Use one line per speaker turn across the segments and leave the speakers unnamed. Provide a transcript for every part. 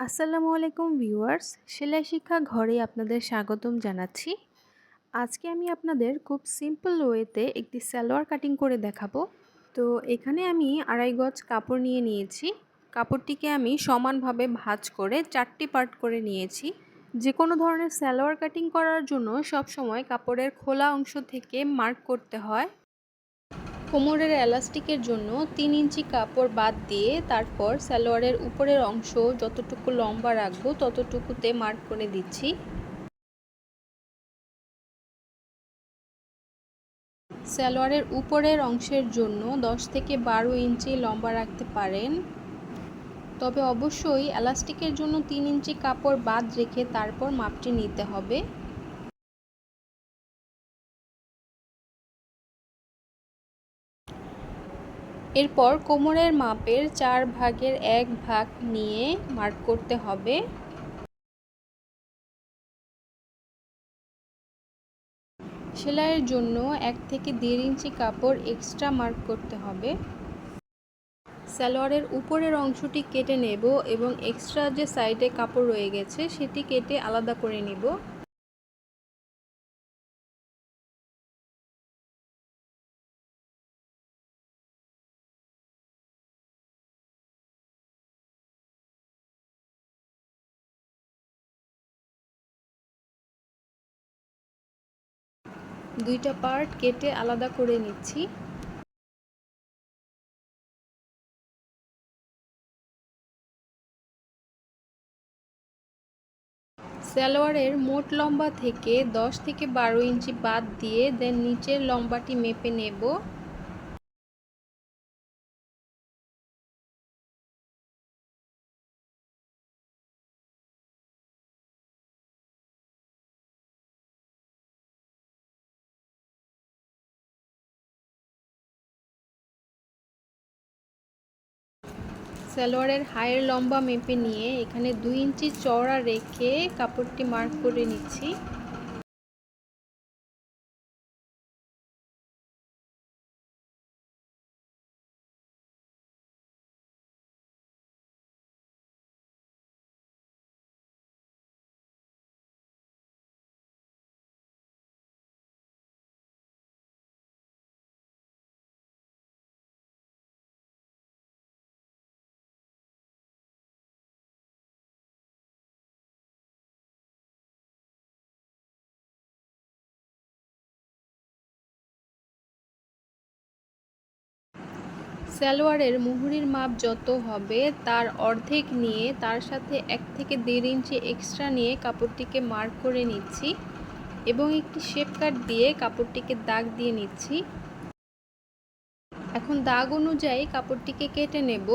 আসসালামু আলাইকুম ভিউয়ার্স, সেলাই শিক্ষা ঘরে আপনাদের স্বাগতম জানাচ্ছি। আজকে আমি আপনাদের খুব সিম্পল ওয়েতে একটি সালোয়ার কাটিং করে দেখাবো। তো এখানে আমি আড়াই গজ কাপড় নিয়ে নিয়েছি। কাপড়টিকে আমি সমানভাবে ভাঁজ করে চারটি পার্ট করে নিয়েছি। যে কোনো ধরনের সালোয়ার কাটিং করার জন্য সব সময় কাপড়ের খোলা অংশ থেকে মার্ক করতে হয়। কোমরের এলাস্টিকের জন্য তিন ইঞ্চি কাপড় বাদ দিয়ে তারপর সালোয়ারের উপরের অংশ যতটুকু লম্বা রাখব ততটুকুতে মার্ক করে দিচ্ছি। সালোয়ারের উপরের অংশের জন্য 10 থেকে বারো ইঞ্চি লম্বা রাখতে পারেন। তবে অবশ্যই এলাস্টিকের জন্য তিন ইঞ্চি কাপড় বাদ রেখে তারপর মাপটি নিতে হবে। এরপর কোমরের মাপের চার ভাগের এক ভাগ নিয়ে মার্ক করতে হবে। সেলাইয়ের জন্য এক থেকে দেড় ইঞ্চি কাপড় এক্সট্রা মার্ক করতে হবে। সালোয়ারের উপরের অংশটি কেটে নেব এবং এক্সট্রা যে সাইডে কাপড় রয়ে গেছে সেটি কেটে আলাদা করে নিব। দুইটা পার্ট কেটে আলাদা করে নিচ্ছি। সালোয়ারের মোট লম্বা থেকে 10 থেকে বারো ইঞ্চি বাদ দিয়ে দেন নিচের লম্বাটি মেপে নেব। সালোয়ারের হায়ের লম্বা মেপে নিয়ে এখানে দুই ইঞ্চি চওড়া রেখে কাপড়টি মার্ক করে নিচ্ছি। সালোয়ারের মুহুরির মাপ যত হবে, তার অর্ধেক নিয়ে তার সাথে এক থেকে দেড় ইঞ্চি এক্সট্রা নিয়ে কাপড়টিকে মার্ক করে নিচ্ছি এবং একটি শেপ কাট দিয়ে কাপড়টিকে দাগ দিয়ে নিচ্ছি। এখন দাগ অনুযায়ী কাপড়টিকে কেটে নেব।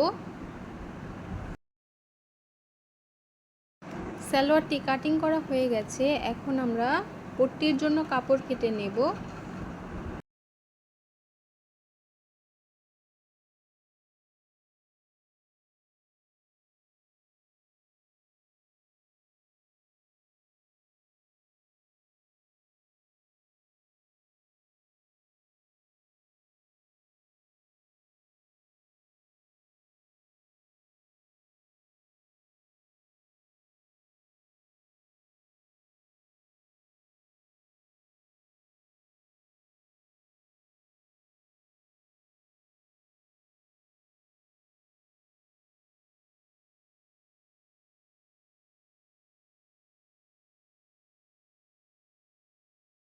সালোয়ারটি কাটিং করা হয়ে গেছে, এখন আমরা পট্টির জন্য কাপড় কেটে নেব।